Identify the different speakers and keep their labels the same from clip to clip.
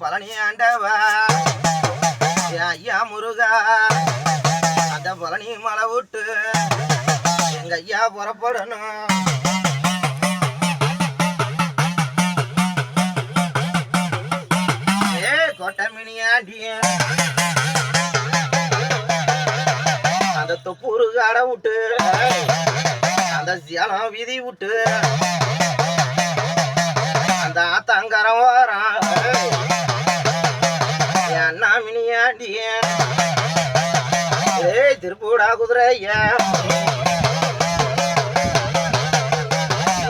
Speaker 1: பழனி ஆண்டவா ஐயா முருகா அந்த பழனி மலை விட்டு எங்க ஐயா புறப்படணும். ஏ அந்த தொப்பூரு காடை விட்டு அந்த சேலம் வீதி விட்டு அந்த ஆத்தாங்கரம் வரான் ஏய் திருப்பூடா குதிரையா.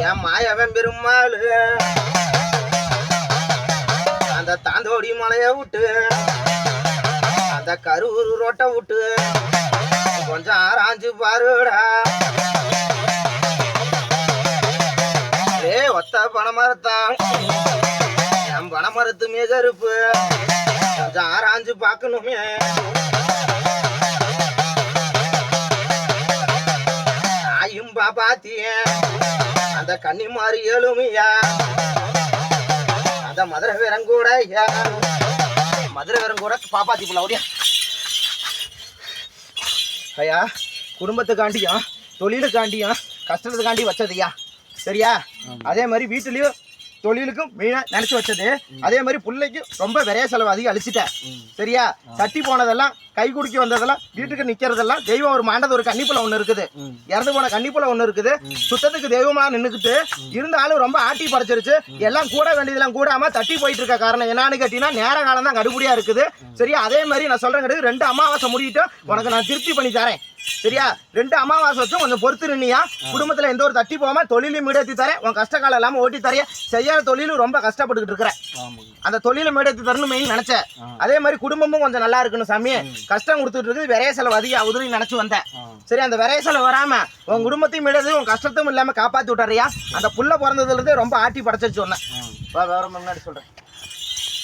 Speaker 1: என் மாயவன் பெருமாள். அந்த தாந்தோடி மலைய விட்டு அந்த கரூர் ரோட்டை விட்டு கொஞ்சம் ஆராய்ஞ்சு பாருடா. ஏ ஒத்த பணமரத்தான் என் பணமரத்து மிகருப்பு. கொஞ்சம் ஆராய்ஞ்சு பார்க்கணுமே. நாயும் பாப்பாத்திய அந்த கன்னிமாரி ஏழுமையா? அந்த மதுரை வீரன் கூட ஐயா மதுரை வீரன் கூட பாப்பாத்தி போல ஓடியா. ஐயா குடும்பத்துக்காண்டியும் தொழிலுக்காண்டியும் கஷ்டத்துக்காண்டி வச்சதுயா? சரியா? அதே மாதிரி வீட்டுலயும் தொழிலுக்கும் மெயினாக நினச்சி வச்சது. அதே மாதிரி பிள்ளைக்கு ரொம்ப விரைய செலவு அதிகம் அழிச்சிட்டேன். சரியா? தட்டி போனதெல்லாம் கை குடுக்கி வந்ததெல்லாம் வீட்டுக்கு நிக்கிறதெல்லாம் தெய்வம் ஒரு மாண்டது ஒரு கன்னிப்புல ஒண்ணு இருக்குது. இறந்து போன கன்னிப்புல ஒண்ணு இருக்குது. சுத்தத்துக்கு தெய்வமா நின்னுக்கிட்டு இருந்தாலும் ரொம்ப ஆட்டி படைச்சிருச்சு. எல்லாம் கூட வேண்டியதெல்லாம் கூடாம தட்டி போயிட்டு இருக்க காரணம் என்னன்னு கேட்டீங்கன்னா நேர காலம் தான் கடுபடியா இருக்குது. சரியா? அதே மாதிரி நான் சொல்றேன் ரெண்டு அமாவாசை முடியிட்டு உனக்கு நான் திருப்தி பண்ணி தரேன். சரியா? ரெண்டு அமாவாசை வச்சும் கொஞ்சம் பொறுத்து நின்னியா? குடும்பத்துல எந்த ஒரு தட்டி போகாம தொழிலையும் மீடேத்தி தரேன். உன் கஷ்ட காலம் இல்லாம ஓட்டி தரேன். செய்யாத தொழிலும் ரொம்ப கஷ்டப்பட்டுக்கிட்டு இருக்கிறேன். அந்த தொழிலை மீடேத்தி தரணும் நினைச்சேன். அதே மாதிரி குடும்பமும் கொஞ்சம் நல்லா இருக்கணும் சாமி. கஷ்டம் கொடுத்துட்டு இருக்குது. விரைய செலவு அதிகம் ஆகுதுன்னு நினைச்சு வந்தேன். சரி அந்த விரைய செலவு வராம உன் குடும்பத்தையும் மீடது உன் கஷ்டத்தையும் இல்லாம காப்பாத்தி விட்டுறியா? அந்த புள்ள பிறந்ததுல இருந்தே ரொம்ப ஆட்டி படைச்சிருச்சு வேற முன்னாடி சொல்றேன்.